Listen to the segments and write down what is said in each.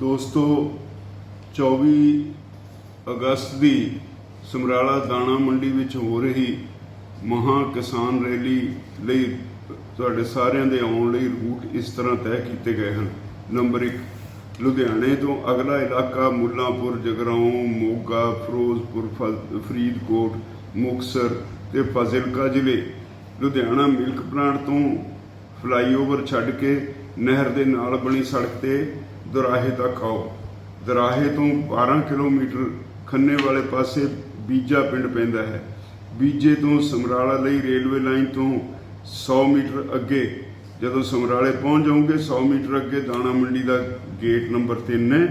ਦੋਸਤੋ 24 ਅਗਸਤ ਦੀ ਸਮਰਾਲਾ ਦਾਣਾ ਮੰਡੀ ਵਿੱਚ ਹੋ ਰਹੀ ਮਹਾ ਕਿਸਾਨ ਰੈਲੀ ਲਈ ਤੁਹਾਡੇ ਸਾਰਿਆਂ ਦੇ ਆਉਣ ਲਈ ਰੂਟ ਇਸ ਤਰ੍ਹਾਂ ਤੈਅ ਕੀਤੇ ਗਏ ਹਨ। ਨੰਬਰ 1 ਲੁਧਿਆਣੇ ਤੋਂ ਅਗਲਾ ਇਲਾਕਾ ਮੁੱਲਾਂਪੁਰ, ਜਗਰਾਉਂ, ਮੋਗਾ, ਫਿਰੋਜ਼ਪੁਰ ਫਰੀਦਕੋਟ ਮੁਕਸਰ ਤੇ ਫਾਜ਼ਿਲਕਾ ਜ਼ਿਲ੍ਹੇ। ਲੁਧਿਆਣਾ ਮਿਲਕ ਪਲਾਂਟ ਤੋਂ ਫਲਾਈਓਵਰ ਛੱਡ ਕੇ ਨਹਿਰ ਦੇ ਨਾਲ ਬਣੀ ਸੜਕ ਤੇ ਦੁਰਾਹੇ ਤੱਕ ਆਓ। ਦੁਰਾਹੇ ਤੋਂ 12 ਕਿਲੋਮੀਟਰ ਖੰਨੇ ਵਾਲੇ ਪਾਸੇ ਬੀਜਾ ਪਿੰਡ ਪੈਂਦਾ ਹੈ। ਬੀਜੇ ਤੋਂ ਸਮਰਾਲਾ ਲਈ ਰੇਲਵੇ ਲਾਈਨ ਤੋਂ 100 ਮੀਟਰ ਅੱਗੇ, ਜਦੋਂ ਸਮਰਾਲੇ ਪਹੁੰਚ ਜਾਓਗੇ 100 ਮੀਟਰ ਅੱਗੇ ਦਾਣਾ ਮੰਡੀ ਦਾ ਗੇਟ ਨੰਬਰ 3 ਹੈ।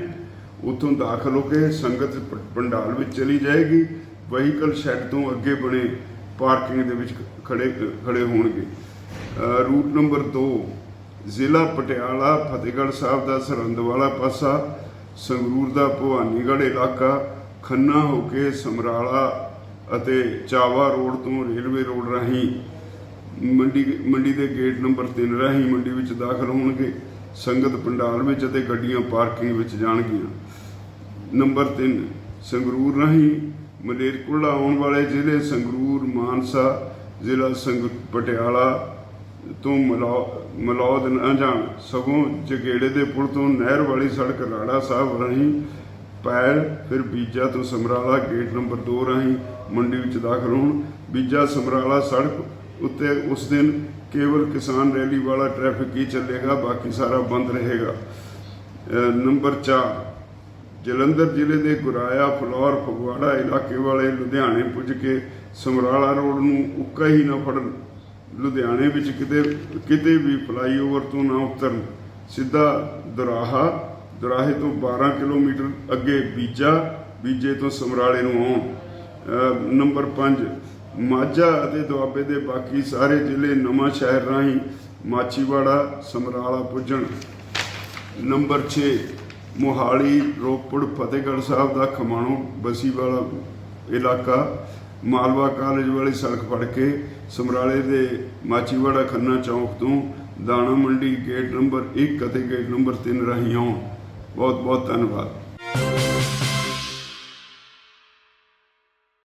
ਉੱਥੋਂ ਦਾਖਲ ਹੋ ਕੇ ਸੰਗਤ ਪੰਡਾਲ ਵਿੱਚ ਚਲੀ ਜਾਏਗੀ। ਵਹੀਕਲ ਸ਼ੈੱਡ ਤੋਂ ਅੱਗੇ ਬਣੇ ਪਾਰਕਿੰਗ ਦੇ ਵਿੱਚ ਖੜੇ ਖੜੇ ਹੋਣਗੇ। ਰੂਟ ਨੰਬਰ 2 ਜ਼ਿਲ੍ਹਾ ਪਟਿਆਲਾ, ਫਤਿਹਗੜ੍ਹ ਸਾਹਿਬ ਦਾ ਸਰਹੰਦ ਵਾਲਾ ਪਾਸਾ, ਸੰਗਰੂਰ ਦਾ ਭਵਾਨੀਗੜ੍ਹ ਇਲਾਕਾ, ਖੰਨਾ ਹੋ ਕੇ ਸਮਰਾਲਾ ਅਤੇ ਚਾਵਾ ਰੋਡ ਤੋਂ ਰੇਲਵੇ ਰੋਡ ਰਾਹੀਂ ਮੰਡੀ ਮੰਡੀ ਦੇ ਗੇਟ ਨੰਬਰ 3 ਰਾਹੀਂ ਮੰਡੀ ਵਿੱਚ ਦਾਖਲ ਹੋਣਗੇ। ਸੰਗਤ ਪੰਡਾਲ ਵਿੱਚ ਅਤੇ ਗੱਡੀਆਂ ਪਾਰਕਿੰਗ ਵਿੱਚ ਜਾਣਗੀਆਂ। ਨੰਬਰ 3 ਸੰਗਰੂਰ ਰਾਹੀਂ ਮਲੇਰਕੋਟਲਾ ਆਉਣ ਵਾਲੇ ਜ਼ਿਲ੍ਹੇ ਸੰਗਰੂਰ, ਮਾਨਸਾ, ਜ਼ਿਲ੍ਹਾ ਸੰਗ, ਪਟਿਆਲਾ ਤੋਂ ਮਲੌ- ਮਲੌਦ ਨਾ ਜਾਣ ਸਗੋਂ ਜਗੇੜੇ ਦੇ ਪੁਲ ਤੋਂ ਨਹਿਰ ਵਾਲੀ ਸੜਕ ਰਾੜਾ ਸਾਹਿਬ ਰਾਹੀਂ ਪੈਲ ਫਿਰ ਬੀਜਾ ਤੋਂ ਸਮਰਾਲਾ ਗੇਟ ਨੰਬਰ 2 ਰਾਹੀਂ ਮੰਡੀ ਵਿੱਚ ਦਾਖਲ ਹੋਣ। ਬੀਜਾ ਸਮਰਾਲਾ ਸੜਕ ਉੱਤੇ ਉਸ ਦਿਨ ਕੇਵਲ ਕਿਸਾਨ ਰੈਲੀ ਵਾਲਾ ਟ੍ਰੈਫਿਕ ਹੀ ਚੱਲੇਗਾ, ਬਾਕੀ ਸਾਰਾ ਬੰਦ ਰਹੇਗਾ। ਨੰਬਰ 4 ਜਲੰਧਰ ਜ਼ਿਲ੍ਹੇ ਦੇ ਗੁਰਾਇਆ, ਫਲੌਰ, ਫਗਵਾੜਾ ਇਲਾਕੇ ਵਾਲੇ ਲੁਧਿਆਣੇ ਪੁੱਜ ਕੇ ਸਮਰਾਲਾ ਰੋਡ ਨੂੰ ਉੱਕਾ ਹੀ ਨਾ ਫੜਨ। ਲੁਧਿਆਣੇ ਵਿੱਚ ਕਿਤੇ ਕਿਤੇ ਵੀ ਫਲਾਈਓਵਰ ਤੋਂ ਨਾ ਉਤਰਨ, ਸਿੱਧਾ ਦੁਰਾਹਾ, ਦੁਰਾਹੇ ਤੋਂ 12 ਕਿਲੋਮੀਟਰ ਅੱਗੇ ਬੀਜਾ, ਬੀਜੇ ਤੋਂ ਸਮਰਾਲੇ ਨੂੰ ਆਉਣ। ਨੰਬਰ 5 ਮਾਝਾ ਅਤੇ ਦੁਆਬੇ ਦੇ ਬਾਕੀ ਸਾਰੇ ਜ਼ਿਲ੍ਹੇ ਨਵਾਂ ਸ਼ਹਿਰ ਰਾਹੀਂ ਮਾਚੀਵਾੜਾ ਸਮਰਾਲਾ ਪੁੱਜਣ। ਨੰਬਰ 6 ਮੋਹਾਲੀ, ਰੋਪੜ, ਫਤਿਹਗੜ੍ਹ ਸਾਹਿਬ ਦਾ ਖਮਾਣੋ ਬਸੀ ਵਾਲਾ ਇਲਾਕਾ। ਮਾਲਵਾ ਕਾਲਜ ਵਾਲੀ ਸੜਕ ਫੜ ਕੇ ਸਮਰਾਲੇ ਦੇ ਮਾਚੀਵਾੜਾ ਖੰਨਾ ਚੌਕ ਤੋਂ ਦਾਣਾ ਮੰਡੀ ਗੇਟ ਨੰਬਰ 1 ਅਤੇ ਗੇਟ ਨੰਬਰ 3 ਰਾਹੀਂ ਆਉਣ। ਬਹੁਤ ਬਹੁਤ ਧੰਨਵਾਦ।